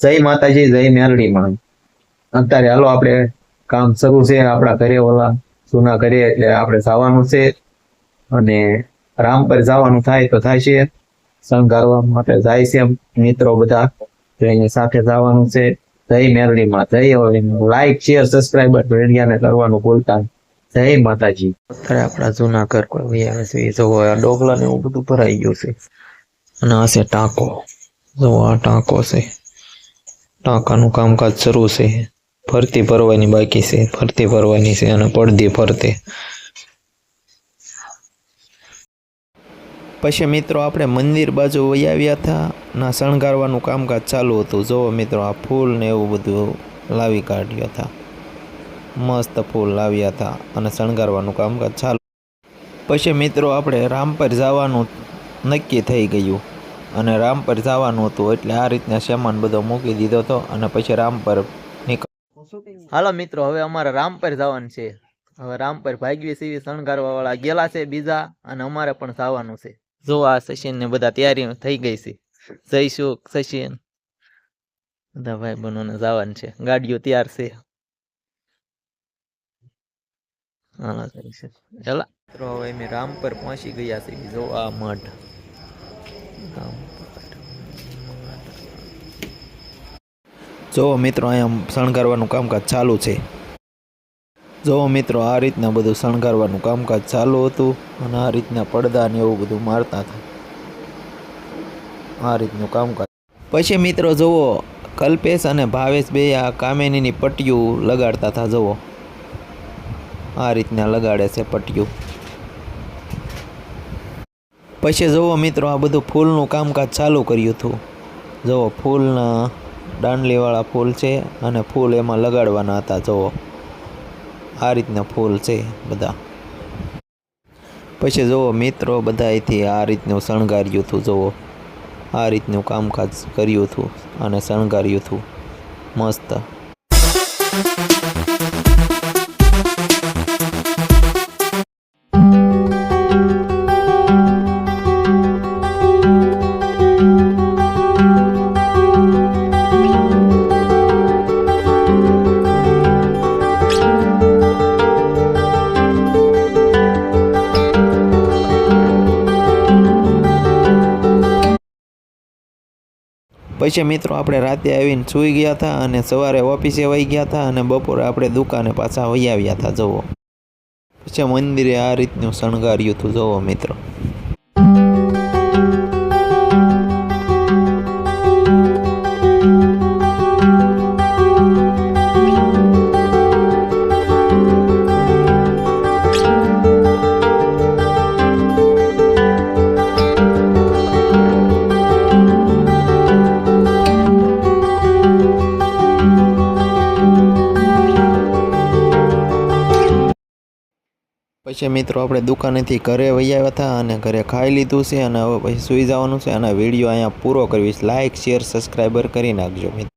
જય માતાજી, જય મેરડી માં. અત્યારે હાલો આપણે કામ શરૂ છે, આપણા ઘરે ઓલા જૂના ઘરે, એટલે આપણે જવાનું છે. અને રામ પર જવાનું થાય તો થાય છે. શણગારવા માટે જાય છે મિત્રો બધા. એની સાથે જવાનું છે. જય મેરડી માં. જય લાઈક શેર સબસ્ક્રાઈબર ભેડિયાને કરવાનું ભૂલતા જય માતાજી. અત્યારે આપણા જૂના ઘર આ ડોગલા ને એવું બધું ભરાઈ ગયું છે. અને આ છે ટાંકો. જો આ ટાંકો છે. ટાંકાનું કામકાજ શરૂ છે. ફરતી ભરવાની બાકી છે. ફરતી ભરવાની છે અને પડદી ફરતે. પછી મિત્રો આપણે મંદિર બાજુ વહી આવ્યા હતા ના શણગારવાનું કામકાજ ચાલુ હતું. જુઓ મિત્રો, આ ફૂલ ને એવું બધું લાવી કાઢ્યા હતા. મસ્ત ફૂલ લાવ્યા હતા અને શણગારવાનું કામકાજ ચાલુ. પછી મિત્રો આપણે રામ પર જવાનું નક્કી થઈ ગયું. અને રામ પર જવાનું હતું એટલે આ રીતના સામાન બધો મૂકી દીધો હતો અને પછી રામ પર નીકળ હાલો મિત્રો, હવે અમારે રામ પર જવાનું છે. હવે રામ પર ભાગવી સીવી શણગારવા વાળા ગયેલા છે બીજા અને અમારે પણ જવાનું છે. જો આ સચિન ને બધા તૈયારી થઈ ગઈ છે. સુખ સચિન બધા ભાઈ બહેનોને જવાનું છે. ગાડીઓ તૈયાર છે. હાલો હવે અમે રામ પર પહોંચી ગયા છે જો આ મઢ રામ જો મિત્રો, અહીંયા શણગારવાનું કામકાજ ચાલુ છે. જુઓ મિત્રો, આ રીતના બધું શણગારવાનું કામકાજ ચાલુ હતું અને આ રીતના પડદા ને એવું બધું મારતા હતા. આ રીતનું કામકાજ. પછી મિત્રો, જુઓ, કલ્પેશ અને ભાવેશ બે આ કામેનીની પટ્ટીઓ લગાડતા હતા, જુઓ. આ રીતના લગાડે છે પટ્ટીઓ. પછી જુઓ મિત્રો, આ બધું ફૂલનું કામકાજ ચાલુ કર્યું હતું. જુઓ, ફૂલના દાંડલીવાળા ફૂલ છે અને ફૂલ એમાં લગાડવાના હતા, જુઓ. આ રીતના ફૂલ છે બધા. પછી જુઓ મિત્રો બધાયથી આ રીતનું શણગાર્યું હતું, જુઓ. આ રીતનું કામકાજ કર્યું હતું અને શણગાર્યું હતું. મસ્ત. પછી મિત્રો આપણે રાતે આવીને સૂઈ ગયા હતા અને સવારે ઓફિસે વહી ગયા હતા અને બપોરે આપણે દુકાને પાછા વહી આવ્યા હતા, જુઓ. પછી મંદિરે આ રીતનું શણગાર્યું હતું, જુઓ મિત્રો. પછી મિત્રો આપણે દુકાનેથી ઘરે વહી આવ્યા હતા અને ઘરે ખાઈ લીધું છે અને હવે પછી સૂઈ જવાનું છે અને વીડિયો અહીંયા પૂરો કરવીશ લાઇક શેર સબસ્ક્રાઈબર કરી નાખજો મિત્રો.